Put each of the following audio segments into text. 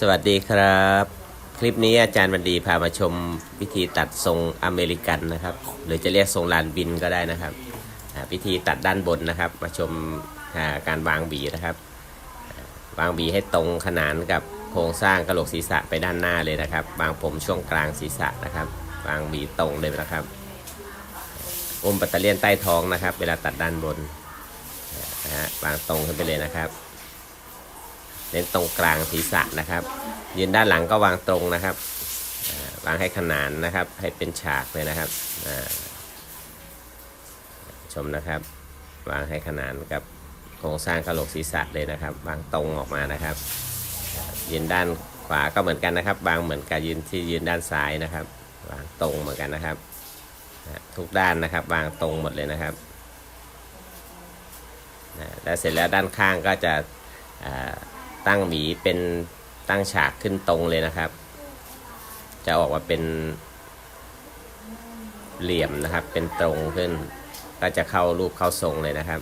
สวัสดีครับ คลิปนี้อาจารย์บันดีพามาชมวิธีตัดทรงอเมริกันนะครับ หรือจะเรียกทรงลานบินก็ได้นะครับวิธีตัดด้านบนนะครับ มาชมาการวางบีนะครับ วางบีให้ตรงขนานกับโครงสร้างกระโหลกศีรษะไปด้านหน้าเลยนะครับ วางผมช่วงกลางศีรษะนะครับ วางบีตรงเลยนะครับอมปัตเตเลียนใต้ท้องนะครับ เวลาตัดด้านบนนะฮะวางตรงขึ้นไปเลยนะครับ เน้นตรงกลางศีรษะนะครับ ยืนด้านหลังก็วางตรงนะครับวางให้ขนานนะครับ ให้เป็นฉากเลยนะครับชมนะครับ วางให้ขนานกับโครงสร้างกระโหลกศีรษะเลยนะครับ วางตรงออกมานะครับยืนด้านขวาก็เหมือนกันนะครับ วางเหมือนกับยืนที่ยืนด้านซ้ายนะครับ วางตรงเหมือนกันนะครับทุกด้านนะครับ วางตรงหมดเลยนะครับแล้วเสร็จแล้วด้านข้างก็จะ ตั้งหวีเป็นตั้งฉากขึ้นตรงเลยนะครับ จะออกมาเป็นเหลี่ยมนะครับ เป็นตรงขึ้น ก็จะเข้ารูปเข้าทรงเลยนะครับ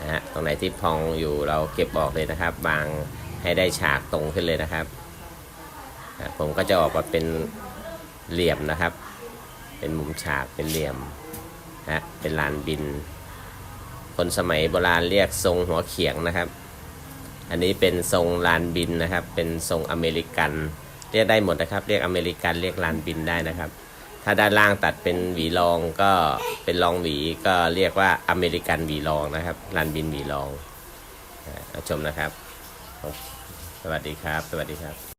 นะฮะตรงไหนที่พองอยู่เราเก็บออกเลยนะครับวางให้ได้ฉากตรงขึ้นเลยนะครับอะผมก็จะออกมาเป็นเหลี่ยมนะครับ เป็นมุมฉากเป็นเหลี่ยมนะเป็นลานบิน คนสมัยโบราณเรียกทรงหัวเขียงนะครับ อันนี้เป็นทรงลานบินนะครับ เป็นทรงอเมริกัน เรียกได้หมดนะครับ เรียกอเมริกันเรียกลานบินได้นะครับ ถ้าด้านล่างตัดเป็นหวีรองก็เป็นรองหวีก็เรียกว่าอเมริกันหวีรองนะครับลานบินหวีรองอาชมนะครับ สวัสดีครับ สวัสดีครับ